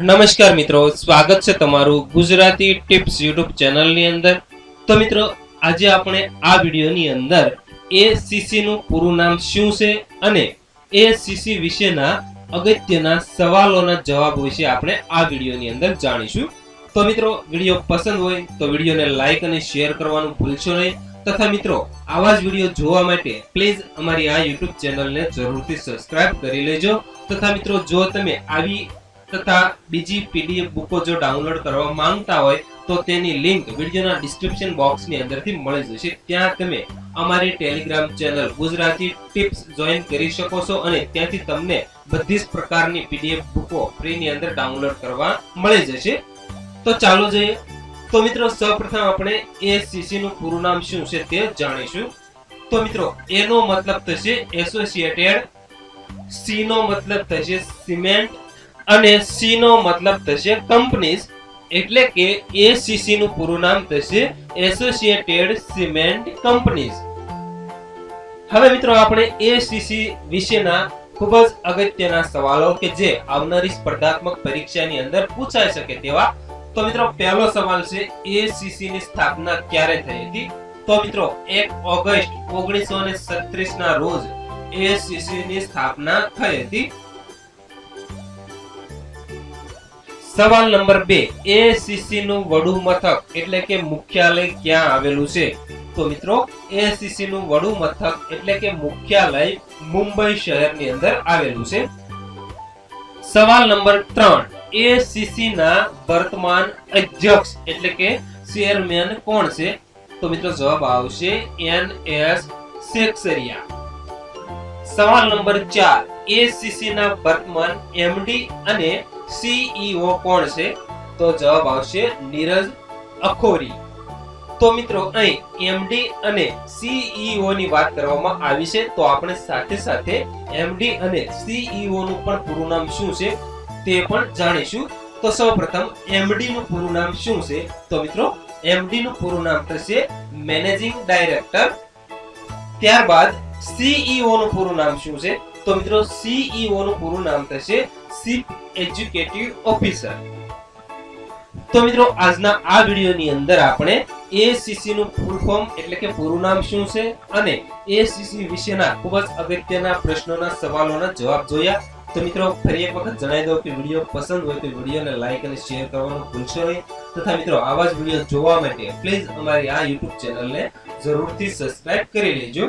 નમસ્કાર મિત્રો, સ્વાગત છે તમારું ગુજરાતી ટિપ્સ યુટ્યુબ ચેનલની અંદર. તો મિત્રો, આજે આપણે આ વિડીયોની અંદર એ નું પૂરું નામ શું છે અને એસીસી વિશેના અગત્યના સવાલોના જવાબ વિશે આપણે આ વિડીયોની અંદર જાણીશું. તો મિત્રો, વીડિયો પસંદ હોય તો વિડીયોને લાઇક અને શેર કરવાનું ભૂલશો નહીં. તથા મિત્રો, આવા જ વીડિયો જોવા માટે પ્લીઝ અમારી આ યુટ્યુબ ચેનલને જરૂરથી સબસ્ક્રાઇબ કરી લેજો. તથા મિત્રો, જો તમે આવી તથા બીજી પીડીએફ બુકો જો ડાઉનલોડ કરવા માંગતા હોય, તો તેની લિંક વિડીયોના ડિસ્ક્રિપ્શન બોક્સની અંદરથી મળી જશે. ત્યાં તમે અમારી Telegram channel Gujarati tips join કરી શકો છો અને ત્યાંથી તમને બધી જ પ્રકારની પીડીએફ બુકો ફ્રીની અંદર ડાઉનલોડ કરવા મળી જશે. તો ચાલો જોઈએ. તો મિત્રો, સૌપ્રથમ આપણે એસીસી નું પૂરું નામ શું છે તે જાણીશું. તો મિત્રો એનો મતલબ થશે એસોસિએટેડ સી નો મતલબ થશે સિમેન્ટ અને સી નો મતલબ થશે કંપનીઝ એટલે કે એસીસી નું પૂરું નામ થશે એસોસિએટેડ સિમેન્ટ કંપનીઝ હવે મિત્રો આપણે એસીસી વિશેના ખૂબ જ અગત્યના સવાલો કે જે આવનારી સ્પર્ધાત્મક પરીક્ષાની અંદર પૂછાઈ શકે તેવા. તો મિત્રો, પહેલો સવાલ છે એસીસી ની સ્થાપના ક્યારે થઈ હતી? તો મિત્રો 1 ઓગસ્ટ 1936 ના રોજ એસીસી ની સ્થાપના થઈ હતી. સવાલ નંબર બે એસીસી નું વડુ મથક એટલે કે મુખ્યાલય ક્યાં આવેલું છે? તો મિત્રો એસીસી નું વડુ મથક એટલે કે મુખ્યાલય મુંબઈ શહેરની અંદર આવેલું છે. સવાલ નંબર ત્રણ એસીસી ના વર્તમાન અધ્યક્ષ એટલે કે ચેરમેન કોણ છે? તો મિત્રો જવાબ આવશે એન એસ શેખસરિયા. સવાલ નંબર ચાર એસીસી ના વર્તમાન એમડી અને સીઈઓ કોણ છે? તો જવાબ આવશે નીરજ અખોરી. તો મિત્રો, અહીં એમડી અને સીઈઓ ની વાત કરવામાં આવી છે, તો આપણે સાથે સાથે એમડી અને સીઈઓ નું પણ પૂરું નામ શું છે તે પણ જાણીશું. તો સૌપ્રથમ એમડી નું પૂરું નામ શું છે? તો મિત્રો એમડી નું પૂરું નામ થશે મેનેજિંગ ડાયરેક્ટર. ત્યારબાદ સીઈઓ નું પૂરું નામ શું છે? તો મિત્રો સીઈઓ નું પૂરું નામ થશે ચીફ એજ્યુકેટિવ ઓફિસર તો મિત્રો આજના આ વિડીયોની અંદર આપણે એસીસી નું ફૂલ ફોર્મ એટલે કે પૂરું નામ શું છે અને એસીસી વિશેના ખૂબ જ અગત્યના પ્રશ્નોના સવાલોના જવાબ જોયા. તો મિત્રો ફરી એક વખત જણાવી દઉં કે વીડિયો પસંદ હોય તો વિડીયોને લાઈક અને શેર કરવાનું ભૂલશો નહીં. તથા મિત્રો આવા જ વીડિયો જોવા માટે પ્લીઝ અમારી આ યુટ્યુબ ચેનલને જરૂરથી સબસ્ક્રાઇબ કરી લેજો.